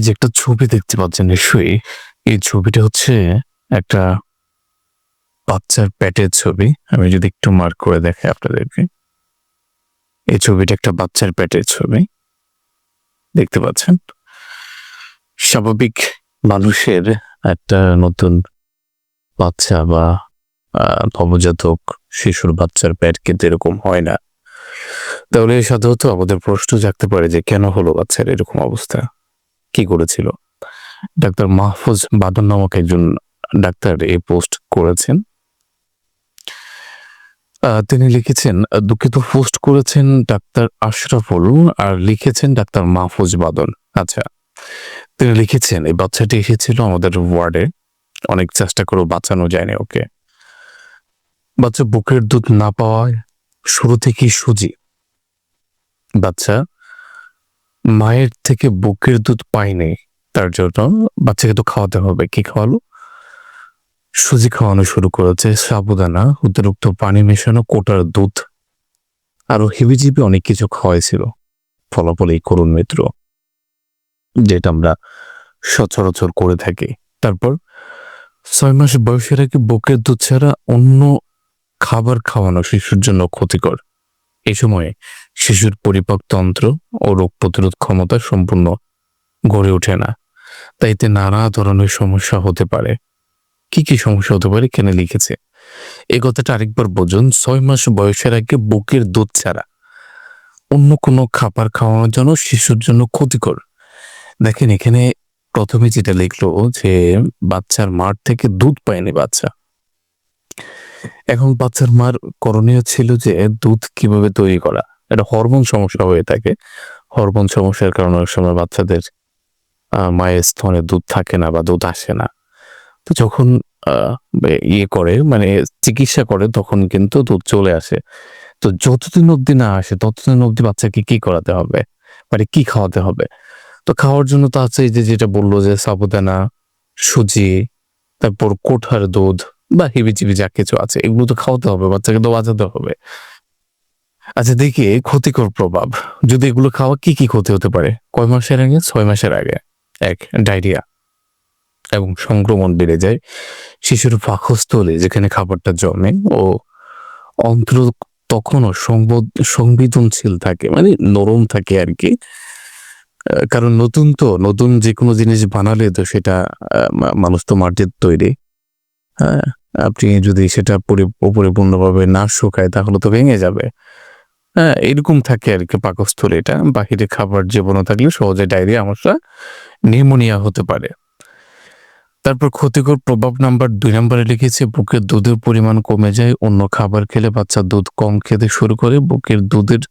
এই যে একটা ছবি দেখতে পাচ্ছেন নিশ্চয়ই, এই ছবিটা হচ্ছে একটা বাচ্চার পেটের ছবি। আমি যদি একটু মার্ক করে দেখাই আপনাদেরকে। এই ছবিটা একটা বাচ্চার পেটের ছবি। দেখতে পাচ্ছেন? স্বাভাবিক মানুষের একটা নতুন বাচ্চা বা নবজাতক শিশুর বাচ্চার পেট কিন্তু এরকম হয় না। তাহলে সাধারণত আমাদের প্রশ্ন জাগতে পারে যে কেন হলো বাচ্চার এরকম অবস্থা? কি করেছিল? ডাক্তার মাহফুজ বাদন নামক একজন ডাক্তার এই পোস্ট করেছেন। তিনি লিখেছেন, দুঃখিত, পোস্ট করেছেন ডাক্তার আশরাফুল আর লিখেছেন ডাক্তার মাহফুজ বাদন আচ্ছা তিনি লিখেছেন, এই বাচ্চাটি এসেছিল আমাদের ওয়ার্ডে। অনেক চেষ্টা করেও বাঁচানো যায়নি ওকে। বাচ্চা বুকের দুধ না পাওয়ায় শুরু থেকেই সুজি। বাচ্চা মায়ের থেকে বুকের দুধ পায়নি তার জন্য বাচ্চাকে তো খাওয়াতে হবে। কি খাওয়ালো? সুজি খাওয়ানো শুরু করেছে, সাবুদানা অতিরিক্ত পানি মেশানো, কোটার দুধ আরও হিবিজিবি অনেক কিছু খাওয়াইছিল। ফলাফল এই করুণ মিত্র, যেটা আমরা সচরাচর করে থাকি। তারপর ছয় মাস বয়সের আগে বুকের দুধ ছাড়া অন্য খাবার খাওয়ানো শিশুর জন্য ক্ষতিকর। এই সময়ে শিশুর পরিপাকতন্ত্র ও রোগ প্রতিরোধ ক্ষমতা সম্পূর্ণ গড়ে ওঠে না। তাই এতে নানা ধরনের সমস্যা হতে পারে। কি কি সমস্যা হতে পারে কেন লিখেছে। এই কথাটা আরেকবার বোঝুন, ছয় মাস বয়সের আগে বুকের দুধ ছাড়া অন্য কোনো খাবার খাওয়ানোর জন্য শিশুর জন্য ক্ষতিকর। দেখেন এখানে প্রথমে যেটা লিখলো যে বাচ্চার মার থেকে দুধ পায়নি বাচ্চা। এখন বাচ্চার মার করণীয় ছিল যে দুধ কীভাবে তৈরি করা। এটা হরমোন সমস্যা হয়ে থাকে। হরমোন সমস্যার কারণে অনেক সময় বাচ্চাদের মায়ের স্তনে দুধ থাকে না বা দুধ আসে না। তো যখন ইয়ে করে মানে চিকিৎসা করে, তখন কিন্তু দুধ চলে আসে। তো যতদিন অবধি না আসে, ততদিন অবধি বাচ্চাকে কি করাতে হবে? মানে কি খাওয়াতে হবে? তো খাওয়ার জন্য তো আছে যে যেটা বলল যে সাবুদানা, সুজি, তারপর কোঠার দুধ বা হিবিচিবি যা কিছু আছে, এগুলো তো খাওয়াতে হবে, বাচ্চাকে তো বাঁচাতে হবে। আচ্ছা দেখি ক্ষতিকর প্রভাব। যদি এগুলো খাওয়া কি কি ক্ষতি হতে পারে? কয় মাসের আগে? ছয় মাসের আগে। এক, ডায়রিয়া। এবং সংক্রমণ বেড়ে যায় শিশুর পাকস্থলে যেখানে খাবারটা জমে ও অন্ত্র তখনও সংবদ- সংবেদনশীল থাকে মানে নরম থাকে আর কি। কারণ নতুন তো, নতুন যে কোনো জিনিস বানালে তো সেটা মানুষ তো মাটির তৈরি। হ্যাঁ আপনি যদি সেটা পরিপূর্ণভাবে না শুকায়, তাহলে তো ভেঙে যাবে। হ্যাঁ এরকম থাকে আর কি পাকস্থলী এটা। বাহিরে খাবার জীবনও থাকলে সহজে ডায়রিয়া সমস্যা নিউমোনিয়া হতে পারে। তারপর ক্ষতিকর প্রভাব নাম্বার দুই নম্বরে লিখেছে বুকের দুধের পরিমাণ কমে যায়, অন্য খাবার খেলে বাচ্চা দুধ কম খেতে শুরু করে, বুকের দুধের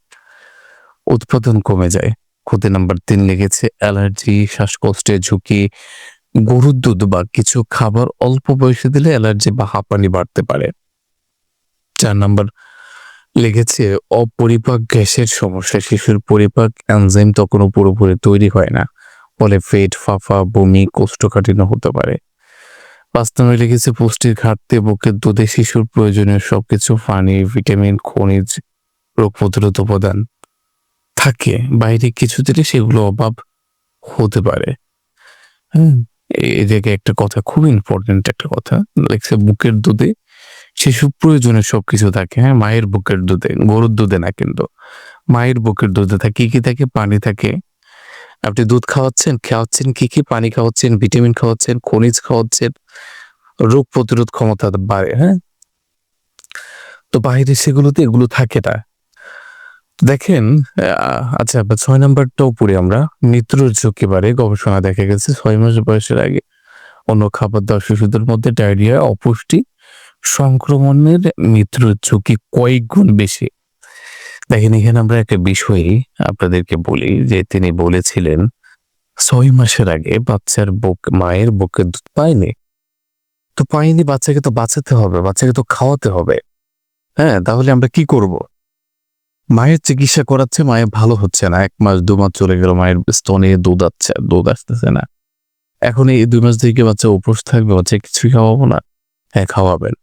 উৎপাদন কমে যায়। ক্ষতি নাম্বার তিন লিখেছে, অ্যালার্জি, শ্বাসকষ্টের ঝুঁকি, গরুর দুধ বা কিছু খাবার অল্প বয়সে দিলে অ্যালার্জি বা হাঁপানি বাড়তে পারে। চার নাম্বার লিখেছে অপরিপাক গ্যাসের সমস্যা, শিশুর পরিপাক এনজাইম তখনও পুরোপুরি তৈরি হয় না। ফলে পেট, ফাফা, বমি, কোষ্ঠকাঠিন্য হতে পারে। পাঁচ নম্বরে লিখেছে পুষ্টির ঘাটতি, বুকের দুধে শিশুর প্রয়োজনীয় সবকিছু, পানি, ভিটামিন, খনিজ, রোগ প্রতিরোধ উপাদান থাকে। বাইরে কিছু দিলে সেগুলো অভাব হতে পারে। হ্যাঁ এই জায়গায় একটা কথা, খুব ইম্পর্টেন্ট একটা কথা। লিখছে বুকের দুধে শিশু প্রয়োজনে সবকিছু থাকে হ্যাঁ? মায়ের বুকের দুধে, গরুর দুধে না কিন্তু। মায়ের বুকের দুধে থাকে, কি কি থাকে? পানি থাকে। আপনি দুধ খাওয়াচ্ছেন খাওয়াচ্ছেন কি কি? পানি খাওয়াচ্ছেন, ভিটামিন খাওয়াচ্ছেন, খনিজ খাওয়াচ্ছেন, রোগ প্রতিরোধ ক্ষমতা বাড়ে হ্যাঁ? তো বাইরে সেগুলোতে এগুলো থাকে না। দেখেন আচ্ছা ছয় নাম্বারটাও পড়ি আমরা। মৃত্যুর ঝুঁকি বাড়ে গবেষণা দেখা গেছে, ছয় মাস বয়সের আগে অন্য খাবার দাওয়া শিশুদের মধ্যে ডায়রিয়া, অপুষ্টি সংক্রমণের মৃত্যুর ঝুঁকি কয়েক গুণ বেশি। দেখেন, এখানে আমরা একটা বিষয় আপনাদেরকে বলি যে তিনি বলেছিলেন, ছয় মাসের আগে বাচ্চার বুক, মায়ের বুকে দুধ পায়নি। তো পায়নি, বাচ্চাকে তো বাঁচাতে হবে, বাচ্চাকে তো খাওয়াতে হবে। হ্যাঁ তাহলে আমরা কি করব? মায়ের চিকিৎসা করাচ্ছে, মায়ের ভালো হচ্ছে না। এক মাস, দু মাস চলে গেল, মায়ের স্তনে দুধ আসছে, দুধ আসতেছে না। এখন এই দুই মাস থেকে বাচ্চা উপোস থাকবে বাচ্চা কিছুই খাওয়াবো না। হ্যাঁ খাওয়াবেন।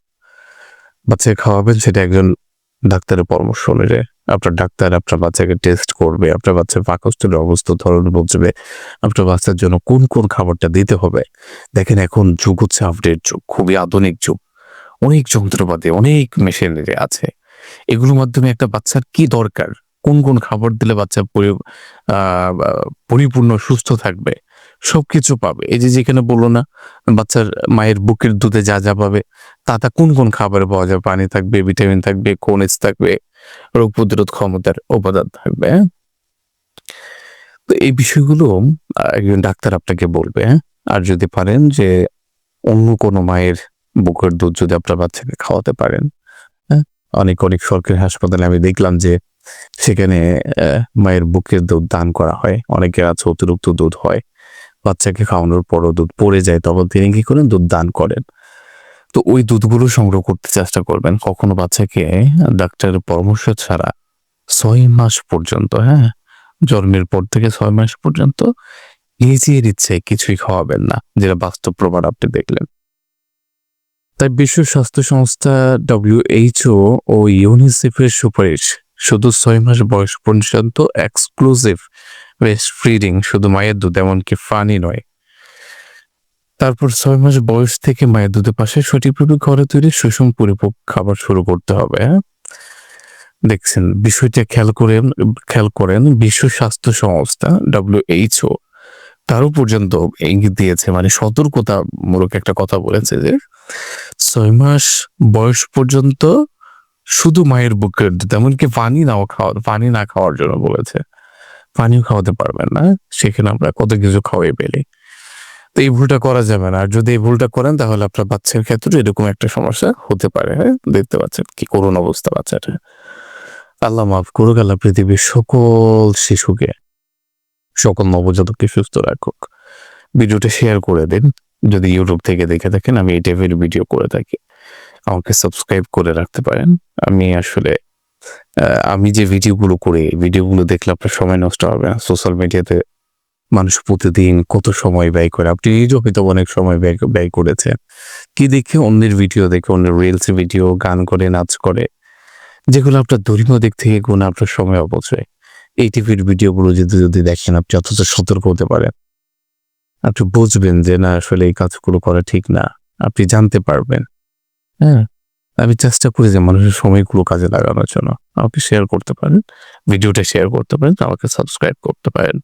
বাচ্চাকে খাওয়াবেন, সেটা একজন ডাক্তারের পরামর্শ অনুযায়ী আপনার ডাক্তার আপনার বাচ্চাকে টেস্ট করবে, আপনার বাচ্চার পাকস্থলের অবস্থা ধরন বুঝবে আপনার বাচ্চার জন্য কোন কোন খাবারটা দিতে হবে। দেখেন এখন যুগ হচ্ছে আপডেট যুগ, খুবই আধুনিক যুগ। অনেক যন্ত্রপাতি, অনেক মেশিনারি আছে। এগুলোর মাধ্যমে একটা বাচ্চার কি দরকার? কোন কোন খাবার দিলে বাচ্চা পরিপূর্ণ সুস্থ থাকবে? সবকিছু পাবে। এই যে যেখানে বলল না, বাচ্চার মায়ের বুকের দুধে যা যা পাবে, তা তা কোন কোন খাবারে পাওয়া যাবে? পানি থাকবে, ভিটামিন থাকবে কোনেজ থাকবে, রোগ প্রতিরোধ ক্ষমতার উপাদান থাকবে হ্যাঁ? তো এই বিষয়গুলো একজন ডাক্তার আপনাকে বলবে হ্যাঁ? আর যদি পারেন যে অন্য কোনো মায়ের বুকের দুধ যদি আপনার বাচ্চাকে খাওয়াতে পারেন হ্যাঁ? অনেক অনেক সরকারি হাসপাতালে আমি দেখলাম যে সেখানে মায়ের বুকের দুধ দান করা হয়। অনেকের আছে অতিরিক্ত দুধ হয়। বাচ্চাকে খাওয়ানোর পরও দুধ পড়ে যায়, তখন তিনি কি করেন? দুধ দান করেন। তো ওই দুধগুলো সংগ্রহ করতে চেষ্টা করবেন। কখনো বাচ্চাকে ডাক্তারের পরামর্শ ছাড়া ছয় মাস পর্যন্ত হ্যাঁ জন্মের পর থেকে ছয় মাস পর্যন্ত নিজের ইচ্ছে কিছুই খাওয়াবেন না, যেটা বাস্তব প্রমাণ আপনি দেখলেন। তাই বিশ্ব স্বাস্থ্য সংস্থা ডব্লিউএইচও ও ইউনিসেফের সুপারিশ, শুধু ছয় মাস বয়স পর্যন্ত এক্সক্লুসিভ ব্রেস্ট ফিডিং শুধু মায়ের দুধ, এমনকি ফানি নয়। তারপর ছয় মাস বয়স থেকে মায়ের দুধের পাশে সঠিকভাবে ঘরে তৈরি সুষম পরিপক খাবার শুরু করতে হবে হ্যাঁ? দেখছেন, বিষয়টা খেয়াল করেন খেয়াল করেন, বিশ্ব স্বাস্থ্য সংস্থা ডব্লিউএইচও তারও পর্যন্ত ইঙ্গিত দিয়েছে মানে সতর্কতামূলক একটা কথা বলেছে যে, ছয় মাস বয়স পর্যন্ত শুধু মায়ের বুকের দুধ, এমনকি পানি নাও খাওয়া পানি না খাওয়ার জন্য বলেছে। পানিও খাওয়াতে পারবেন না, সেখানে আমরা কত কিছু খাওয়াই পেলি তো এই ভুলটা করা যাবে না। আর যদি এই ভুলটা করেন, তাহলে আপনার বাচ্চার ক্ষেত্রে এরকম একটা সমস্যা হতে পারে হ্যাঁ? দেখতে পাচ্ছেন কি করুণ অবস্থা বাচ্চাটা। আল্লাহ মাফ করুক, আল্লাহ পৃথিবীর সকল শিশুকে, সকল নবজাতককে সুস্থ রাখুক। ভিডিওটা শেয়ার করে দিন। যদি ইউটিউব থেকে দেখে থাকেন, আমি এই টাইপের ভিডিও করে থাকি। আমাকে সাবস্ক্রাইব করে রাখতে পারেন। আমি আসলে আমি যে ভিডিওগুলো করি ভিডিওগুলো দেখলে আপনার সময় নষ্ট হবে না। সোশ্যাল মিডিয়াতে মানুষ প্রতিদিন কত সময় ব্যয় করে? আপনি নিজেও হয়তো অনেক সময় ব্যয় ব্যয় করেছেন। কি দেখে অন্যের ভিডিও দেখে, অন্যের রিলস ভিডিও গান করে, নাচ করে, যেগুলো আপনার ধর্মীয় দিক থেকে গুণ, আপনার সময় অপচয়। এই টিভির ভিডিওগুলো যদি যদি দেখেন, আপনি অথচ সতর্ক হতে পারেন। আপনি বুঝবেন যে, না, আসলে এই কাজগুলো করা ঠিক না। আপনি জানতে পারবেন। হ্যাঁ? আমি চেষ্টা করি যে মানুষের সময়গুলো কাজে লাগানোর জন্য। আমাকে শেয়ার করতে পারেন, ভিডিওটা শেয়ার করতে পারেন, আমাকে সাবস্ক্রাইব করতে পারেন।